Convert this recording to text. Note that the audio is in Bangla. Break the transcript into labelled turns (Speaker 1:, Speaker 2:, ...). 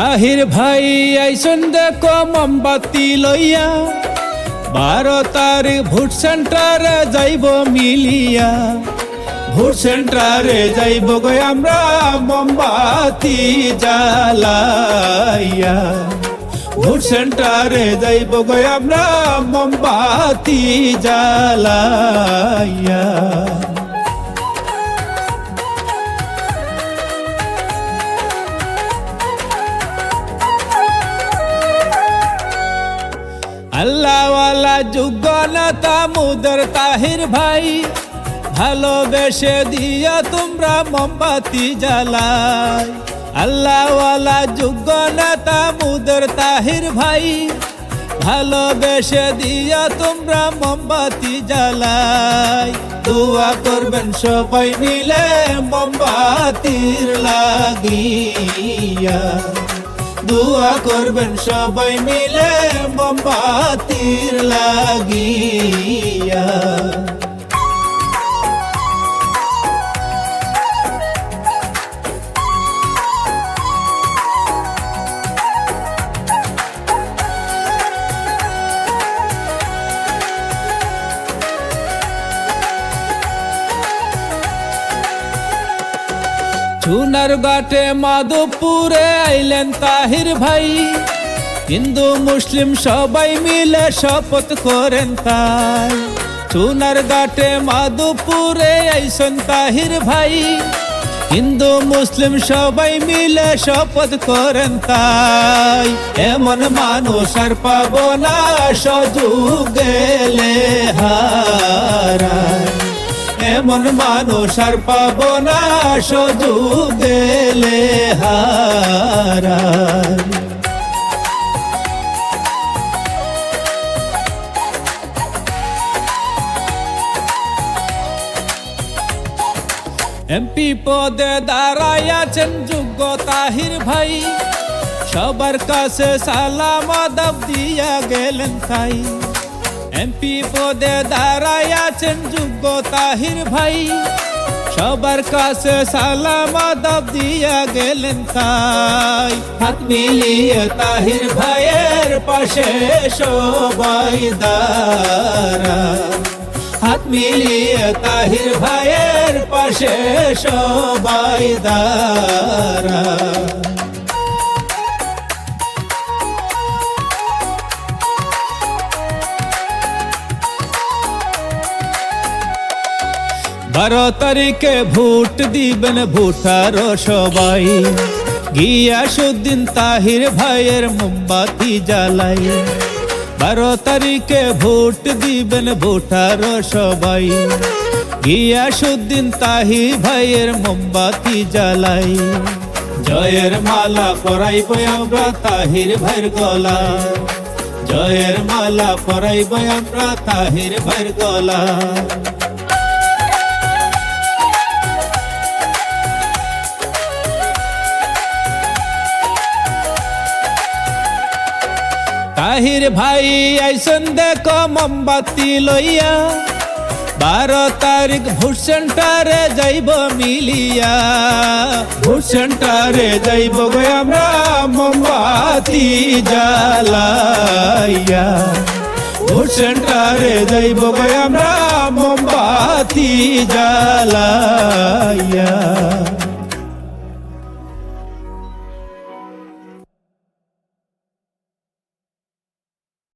Speaker 1: তাহির ভাই আইসন দেখো মোমবাতি লইয়া। বারো তারিখ ভোট সেন্টারে যাইব মিলিয়া। ভোট সেন্টারে যাইব গো আমরা মোমবাতি জ্বালাইয়া। ভোট সেন্টারে যাইব গো আমরা মোমবাতি জ্বালাইয়া। যোগ্য নেতা মুদর তাহির ভাই, ভালোবেসে দিয়া তোমরা মোমবাতি জ্বালাই। আল্লাহওয়ালা যোগ্য নেতা মুদর তাহির ভাই, ভালোবেসে দিয়া তোমরা মোমবাতি জ্বালাই। দোয়া করবেন সবাই মিলে মোমবাতির লাগিয়া। দোয়া করবেন সবাই মিলে মোমবাতির লাগিয়া। চুনার গাটে মাধবপুরে আইলেন তাহির ভাই। হিন্দু, মুসলিম সবাই মিলে শপথ করেন তাই। চুনার গাটে মাধবপুরে আইসন তাহির ভাই। হিন্দু, মুসলিম সবাই মিলে শপথ করেন তাই। এমন মানুষ আর পাবো না সজুগ গেলে হারায় এমন মানুষ আর পাব না, শুধু গেলে হারায় এমপি পদে দাঁড়াইয়াছেন যোগ্য তাহির ভাই। সবার কাছে সালাম, আদাব দিয়া গেলেন তাই। এমপি পদে দাঁড়াইয়াছেন যোগ্য তাহির ভাই। সবার কাছে সালাম আদাব দিয়া গেলেন তাই। হাত মিলিয়ে তাহির ভাইয়ের পাশে সবাই দাঁড়া। হাত মিলিয়ে তাহির ভাইয়ের পাশে সবাই দাঁড়া। বারো তারিখে ভোট দিবেন ভোটার সবাই। গিয়াসুদ্দিন তাহির ভাইয়ের মোমবাতি জ্বালাই। বারো তারিখে ভোট দিবেন ভোটার সবাই। গিয়াসুদ্দিন তাহি ভাইয়ের মোমবাতি জ্বালাই। জয়ের মালা পরাইব আমরা তাহির ভাইয়ের গলা জয়ের মালা পরাইব আমরা তাহির ভাইয়ের গলা তাহির ভাই আইসন দেখো মোমবাতি লইয়া। বারো তারিখ ভোট সেন্টারে যাইব মিলিয়া। ভোট সেন্টারে যাইব গো আমরা মোমবাতি জ্বালাইয়া। ভোট সেন্টারে যাইব গো আমরা মোমবাতি জ্বালাইয়া।